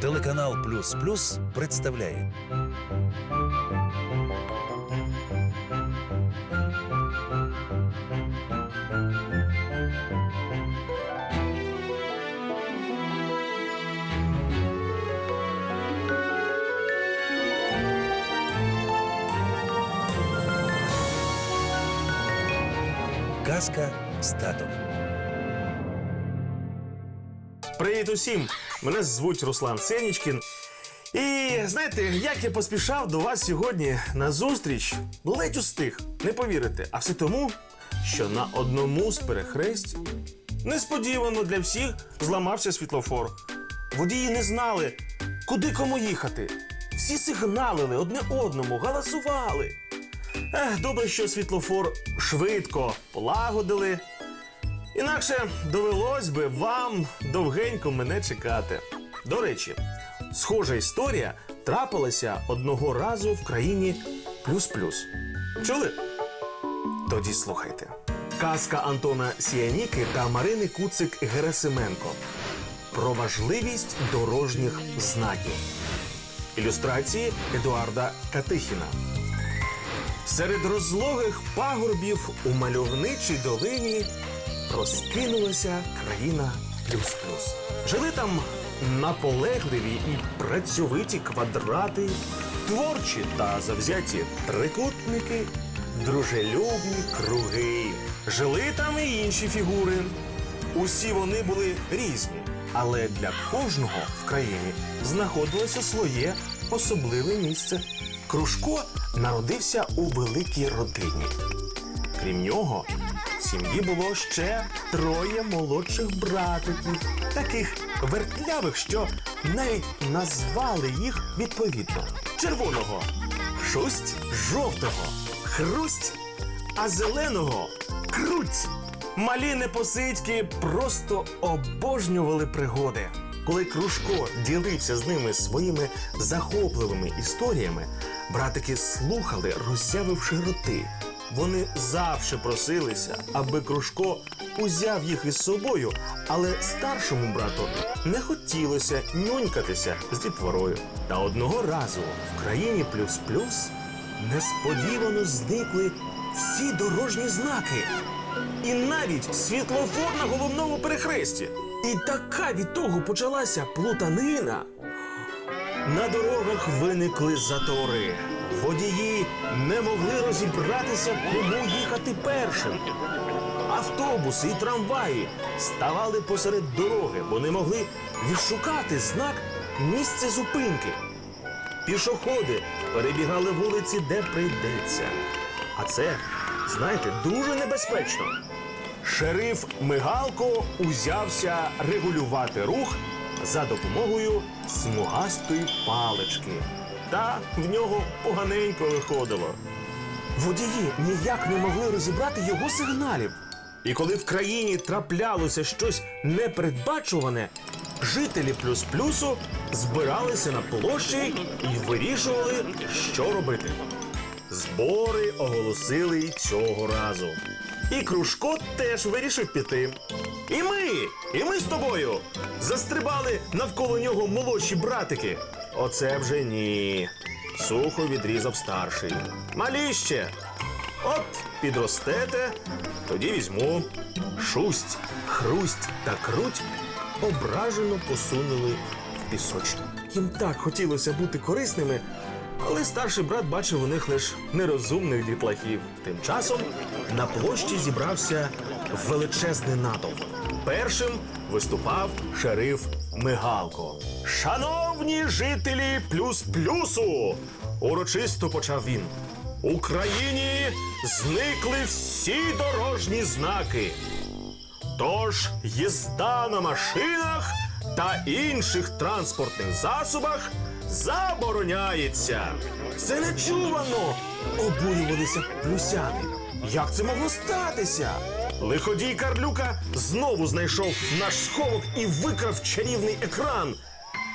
Телеканал Плюс Плюс представляє Казка татом. Привіт усім! Мене звуть Руслан Сенічкін. І знаєте, як я поспішав до вас сьогодні на зустріч, ледь устиг, не повірите. А все тому, що на одному з перехресть несподівано для всіх зламався світлофор. Водії не знали, куди кому їхати. Всі сигналили одне одному, галасували. Ех, добре, що світлофор швидко полагодили. Інакше довелось би вам довгенько мене чекати. До речі, схожа історія трапилася одного разу в країні плюс-плюс. Чули? Тоді слухайте. Казка Антона Сіяніки та Марини Куцик Герасименко про важливість дорожніх знаків. Ілюстрації Едуарда Катихіна. Серед розлогих пагорбів у мальовничій долині розкинулася країна плюс-плюс. Жили там наполегливі і працьовиті квадрати, творчі та завзяті трикутники, дружелюбні круги. Жили там і інші фігури. Усі вони були різні, але для кожного в країні знаходилося своє особливе місце. Кружко народився у великій родині. Крім нього, сім'ї було ще троє молодших братиків, таких вертлявих, що навіть назвали їх відповідно: червоного, шусть, жовтого, хрусть, а зеленого круть. Малі непосидьки просто обожнювали пригоди. Коли Кружко ділився з ними своїми захопливими історіями, братики слухали, роззявивши роти. Вони завжди просилися, аби Кружко узяв їх із собою, але старшому брату не хотілося нюнькатися з дітворою. Та одного разу в країні плюс-плюс несподівано зникли всі дорожні знаки. І навіть світлофор на головному перехресті. І така від того почалася плутанина. На дорогах виникли затори. Водії не могли розібратися, кому їхати першим. Автобуси і трамваї ставали посеред дороги, бо не могли відшукати знак місце зупинки. Пішоходи перебігали вулиці, де прийдеться. А це, знаєте, дуже небезпечно. Шериф Мигалко узявся регулювати рух за допомогою смугастої палички. Та в нього поганенько виходило. Водії ніяк не могли розібрати його сигналів. І коли в країні траплялося щось непередбачуване, жителі плюс-плюсу збиралися на площі і вирішували, що робити. Збори оголосили й цього разу. І Кружко теж вирішив піти. І ми, і ми з тобою застрибали навколо нього молодші братики. Оце вже ні. Сухо відрізав старший. Малі ще. От підростете, тоді візьму. Шусть, хрусть та круть ображено посунули в пісочну. Їм так хотілося бути корисними, але старший брат бачив у них лише нерозумних дітлахів. Тим часом на площі зібрався величезний натовп. Першим виступав шериф Мигалко. Шановні жителі плюс-плюсу! Урочисто почав він. У країні зникли всі дорожні знаки. Тож їзда на машинах та інших транспортних засобах забороняється. Це нечувано! Обурювалися плюсяни. Як це могло статися? Лиходій Карлюка знову знайшов наш сховок і викрав чарівний екран,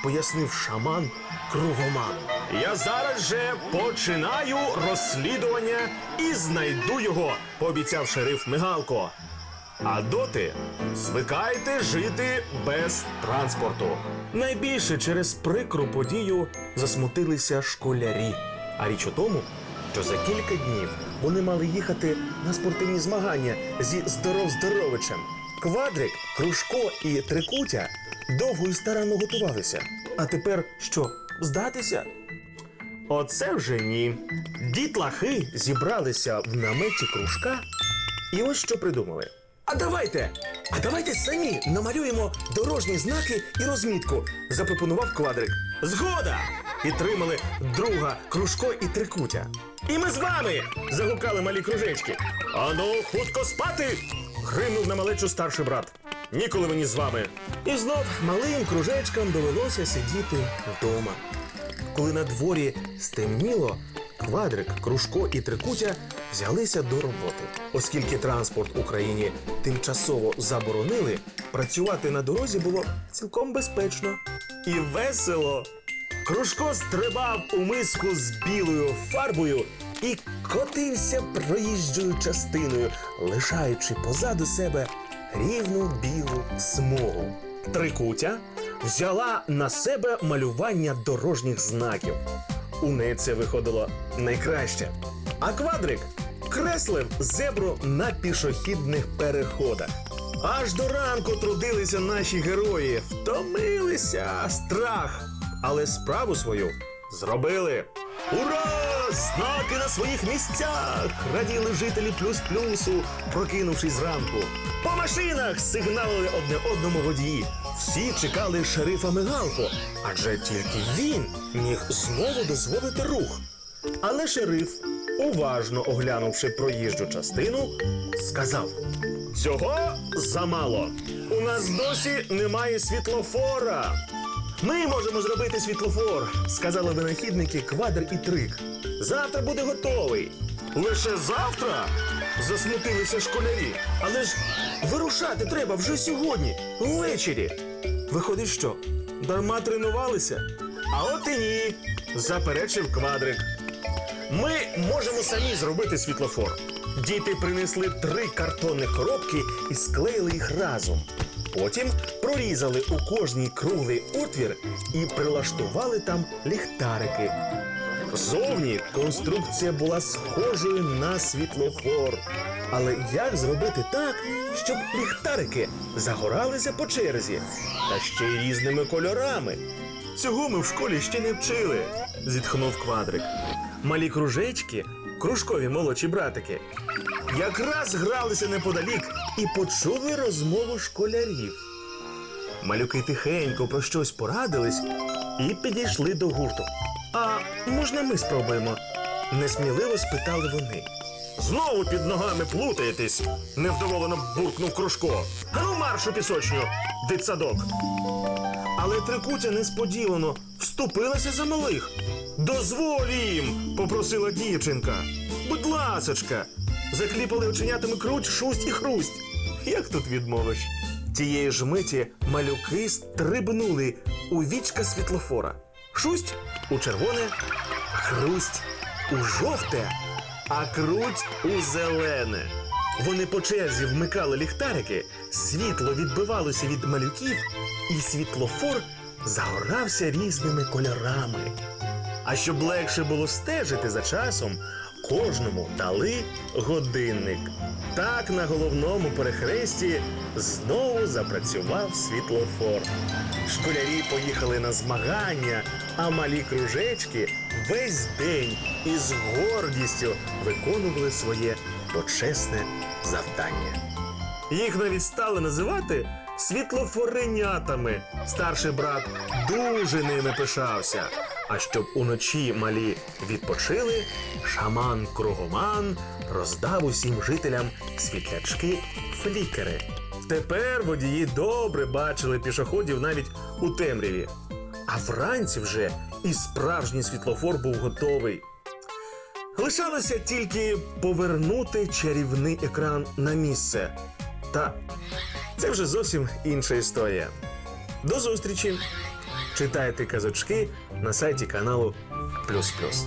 пояснив шаман кругоман. Я зараз же починаю розслідування і знайду його, пообіцяв шериф Мигалко. А доти звикайте жити без транспорту. Найбільше через прикру подію засмутилися школярі. А річ у тому, що за кілька днів вони мали їхати на спортивні змагання зі здоров здоровичем. Квадрик, Кружко і Трикутя довго і старанно готувалися. А тепер що, здатися? Оце вже ні. Дітлахи зібралися в наметі кружка і ось що придумали. А давайте! А давайте самі намалюємо дорожні знаки і розмітку, запропонував квадрик. Згода! Підтримали друга Кружко і Трикутя. І ми з вами! загукали малі кружечки. Ану, хутко спати! гримнув на малечу старший брат. Ніколи мені з вами. І знов малим кружечкам довелося сидіти вдома. Коли на дворі стемніло, квадрик, кружко і трикутя взялися до роботи. Оскільки транспорт Україні тимчасово заборонили, працювати на дорозі було цілком безпечно і весело. Кружко стрибав у миску з білою фарбою і котився проїжджою частиною, лишаючи позаду себе рівну білу смугу. Трикутя взяла на себе малювання дорожніх знаків. У неї це виходило найкраще. А квадрик креслив зебру на пішохідних переходах. Аж до ранку трудилися наші герої, втомилися страх, але справу свою зробили. Ура! Знаки на своїх місцях! Раділи жителі плюс-плюсу, прокинувшись зранку. По машинах сигналили одне одному водії. Всі чекали шерифа Мигалко, адже тільки він міг знову дозволити рух. Але шериф, уважно оглянувши проїжджу частину, сказав: Цього замало. У нас досі немає світлофора. Ми можемо зробити світлофор, сказали винахідники Квадр і Трик. Завтра буде готовий. Лише завтра? засмутилися школярі. Але ж вирушати треба вже сьогодні, ввечері. Виходить, що? Дарма тренувалися? А от і ні, заперечив квадрик. Ми можемо самі зробити світлофор. Діти принесли три картонні коробки і склеїли їх разом. Потім прорізали у кожній круглий отвір і прилаштували там ліхтарики. Зовні конструкція була схожою на світлофор. Але як зробити так, щоб ліхтарики загоралися по черзі, та ще й різними кольорами? Цього ми в школі ще не вчили, зітхнув квадрик. Малі кружечки, кружкові молодші братики, якраз гралися неподалік і почули розмову школярів. Малюки тихенько про щось порадились і підійшли до гурту. А можна ми спробуємо? несміливо спитали вони. Знову під ногами плутаєтесь, невдоволено буркнув Кружко. Ану марш у пісочню, дитсадок. Але трикутя несподівано вступилася за малих. Дозволь їм, попросила дівчинка. Будь ласочка, закліпали оченятами круть, шусть і хрусть. Як тут відмовиш? Тієї ж миті малюки стрибнули у вічка світлофора. Шусть у червоне, хрусть у жовте, а круть у зелене. Вони по черзі вмикали ліхтарики, світло відбивалося від малюків, і світлофор загорався різними кольорами. А щоб легше було стежити за часом, кожному дали годинник. Так на головному перехресті знову запрацював світлофор. Школярі поїхали на змагання, а малі кружечки весь день із гордістю виконували своє почесне завдання. Їх навіть стали називати світлофоренятами. Старший брат дуже ними пишався. А щоб уночі малі відпочили, шаман Кругоман роздав усім жителям світлячки флікери. Тепер водії добре бачили пішоходів навіть у темряві. А вранці вже і справжній світлофор був готовий. Лишалося тільки повернути чарівний екран на місце. Та це вже зовсім інша історія. До зустрічі! Читайте казочки на сайті каналу Плюс Плюс.